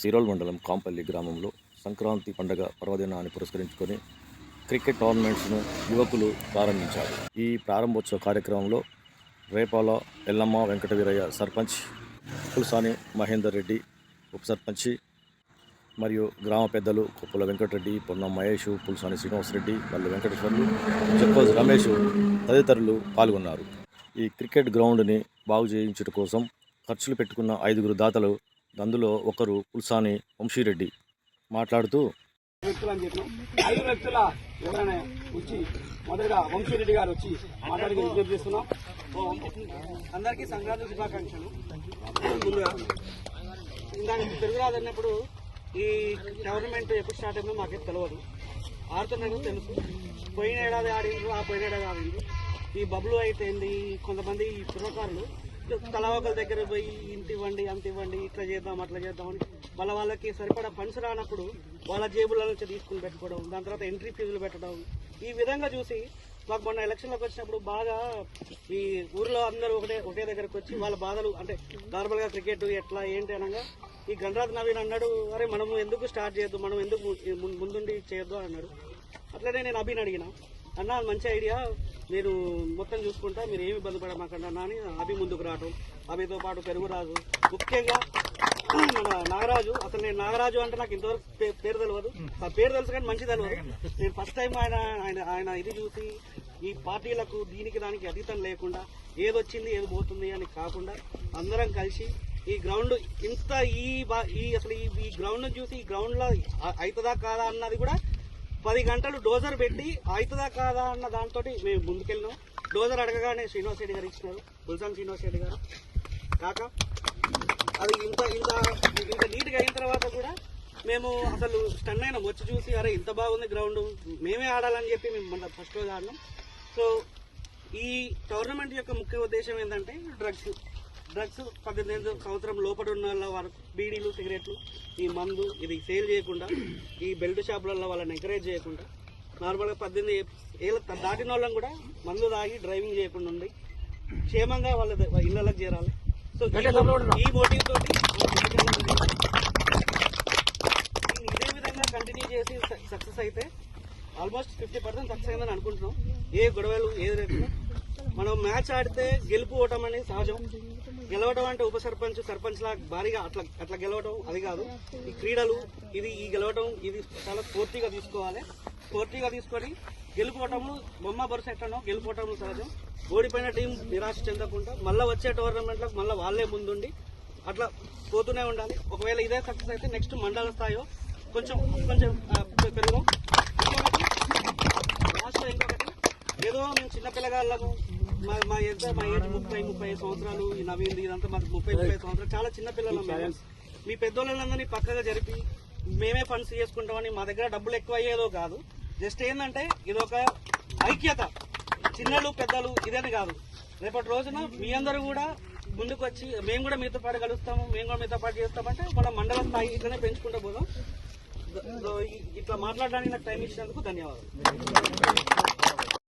సిరోల్ మండలం కాంపల్లి గ్రామంలో సంక్రాంతి పండగ పర్వదినాన్ని పురస్కరించుకొని క్రికెట్ టోర్నమెంట్స్ను యువకులు ప్రారంభించారు. ఈ ప్రారంభోత్సవ కార్యక్రమంలో రేపాల ఎల్లమ్మ వెంకటవీరయ్య సర్పంచ్ పుల్సాని మహేందర్ రెడ్డి ఉప సర్పంచి మరియు గ్రామ పెద్దలు కొప్పుల వెంకటరెడ్డి పొన్నం మహేష్ పుల్సాని శ్రీనివాసరెడ్డి మల్లి వెంకటేశ్వర్లు చెప్పోజు రమేష్ తదితరులు పాల్గొన్నారు. ఈ క్రికెట్ గ్రౌండ్ని బాగు చేయించడం కోసం ఖర్చులు పెట్టుకున్న ఐదుగురు దాతలు అందులో ఒకరు పుల్సాని వంశీరెడ్డి మాట్లాడుతూ వ్యక్తులు అని చెప్పినాం. ఐదు వ్యక్తుల ఎవరైనా వచ్చి మొదటగా వంశీరెడ్డి గారు వచ్చి మాట్లాడి విజ్ఞప్తి చేస్తున్నాం. అందరికీ సంక్రాంతి శుభాకాంక్షలు. ముందుగా ఇందాక తెలుగురాజు అన్నప్పుడు ఈ గవర్నమెంట్ ఎప్పుడు స్టార్ట్ అయిందో మాకేం తెలియదు ఆడుతున్నట్టు తెలుసు. పోయిన ఏడాది ఆడిండ్రు ఆ పోయిన ఏడాది ఆడిండ్రు. ఈ బబ్లు అయితే కొంతమంది ఈ కలవకల దగ్గర పోయి ఇంత ఇవ్వండి అంత ఇవ్వండి ఇట్లా చేద్దాం అట్లా చేద్దాం అని వాళ్ళ వాళ్ళకి సరిపడా ఫండ్స్ రానప్పుడు వాళ్ళ జేబుల నుంచి తీసుకుని పెట్టుకోవడం దాని తర్వాత ఎంట్రీ ఫీజులు పెట్టడం. ఈ విధంగా చూసి మాకు మొన్న ఎలక్షన్లోకి వచ్చినప్పుడు బాగా ఈ ఊర్లో అందరూ ఒకటే ఒకే దగ్గరకు వచ్చి వాళ్ళ బాధలు అంటే నార్మల్గా క్రికెట్ ఎట్లా ఏంటి అనగా ఈ గణరాజ్ నవీన్ అన్నాడు అరే మనము ఎందుకు స్టార్ట్ చేయొద్దు మనం ఎందుకు ముందుండి చేయొద్దు అన్నాడు. అట్లనే నేను అభిని అడిగిన అన్న మంచి ఐడియా. మీరు మొత్తం చూసుకుంటా మీరు ఏమి ఇబ్బంది పడమాకండి అన్న అని అభి ముందుకు రావడం అభితో పాటు పెరుగురాజు. ముఖ్యంగా మన నాగరాజు. అసలు నేను నాగరాజు అంటే నాకు ఇంతవరకు పేరు తెలియదు ఆ పేరు తెలుసు కానీ మంచి తెలియదు నేను ఫస్ట్ టైం ఆయన ఆయన ఆయన ఇది చూసి ఈ పార్టీలకు దీనికి దానికి అతీతం లేకుండా ఏదొచ్చింది ఏది పోతుంది అని కాకుండా అందరం కలిసి ఈ గ్రౌండ్ ఇంత ఈ ఈ అసలు ఈ ఈ గ్రౌండ్ చూసి ఈ గ్రౌండ్లో అవుతుందా కాదా అన్నది కూడా పది గంటలు డోజర్ పెట్టి అవుతుందా కాదా అన్న దాంతో మేము ముందుకెళ్ళినాం. డోజర్ అడగగానే శ్రీనివాస్ రెడ్డి గారు ఇచ్చినారు. గుల్సాన్ శ్రీనివాస్ రెడ్డి గారు. కాక అది ఇంత ఇంత ఇంత నీట్గా అయిన తర్వాత కూడా మేము అసలు స్టన్ అయినాం. వచ్చి చూసి అరే ఇంత బాగుంది గ్రౌండ్. మేమే ఆడాలని చెప్పి మేము మన ఫస్ట్ రోజు ఆడినాం. సో ఈ టోర్నమెంట్ యొక్క ముఖ్య ఉద్దేశం ఏంటంటే డ్రగ్స్. డ్రగ్స్ పద్దెనిమిది సంవత్సరం లోపల ఉన్న వాళ్ళ వరకు బీడీలు సిగరెట్లు ఈ మందు ఇది సేల్ చేయకుండా ఈ బెల్ట్ షాపులలో వాళ్ళని ఎంకరేజ్ చేయకుండా నార్మల్గా పద్దెనిమిది ఏళ్ళ దాటిన వాళ్ళని కూడా మందు తాగి డ్రైవింగ్ చేయకుండా ఉండి క్షేమంగా వాళ్ళ ఇళ్ళకి చేరాలి. సో ఈ- మోటివ్ తోటి ఇదే విధంగా కంటిన్యూ చేసి సక్సెస్ అయితే ఆల్మోస్ట్ ఫిఫ్టీ పర్సెంట్ సక్సెస్ అయిందని అనుకుంటున్నాం. ఏ గొడవలు ఏది రేపు మనం మ్యాచ్ ఆడితే గెలుపు ఓటం అనేది సహజం. గెలవడం అంటే ఉప సర్పంచ్ సర్పంచ్ లా భారీగా అట్లా అట్లా గెలవడం అది కాదు. ఈ క్రీడలు ఇది ఈ గెలవడం ఇది చాలా స్ఫూర్తిగా తీసుకోవాలి. స్ఫూర్తిగా తీసుకొని గెలుపోవటము బొమ్మ బరుస ఎట్లనో గెలుపోవటం సహజం. ఓడిపోయిన టీం నిరాశ చెందకుండా మళ్ళీ వచ్చే టోర్నమెంట్లకు మళ్ళీ వాళ్ళే ముందుండి అట్లా పోతూనే ఉండాలి. ఒకవేళ ఇదే సక్సెస్ అయితే నెక్స్ట్ మండల స్థాయిలో కొంచెం కొంచెం ఆ, పెరుగుదాం ఇంకొకటి లాస్ట్ ఇంకొకటి ఏదో మేము చిన్న పిల్లగాళ్ళము మా మా ఏజ్ మా ఏజ్ ముప్పై ముప్పై సంవత్సరాలు ఈ నవీన్ ఇదంతా మాకు ముప్పై ముప్పై సంవత్సరాలు. చాలా చిన్న పిల్లలు. మీ పెద్దోళ్ళందరినీ పక్కగా జరిపి మేమే ఫండ్స్ చేసుకుంటామని మా దగ్గర డబ్బులు ఎక్కువ అయ్యేదో కాదు. జస్ట్ ఏంటంటే ఇది ఒక ఐక్యత. చిన్నలు పెద్దలు ఇదని కాదు. రేపటి రోజున మీ అందరూ కూడా ముందుకు వచ్చి మేము కూడా మీతో పాటు కలుస్తాము మేము కూడా మీతో పాటు చేస్తామంటే మన మండల స్థాయి ఇట్లనే పెంచుకుంటూ పోదాం. ఇట్లా మాట్లాడడానికి నాకు టైం ఇచ్చినందుకు ధన్యవాదాలు.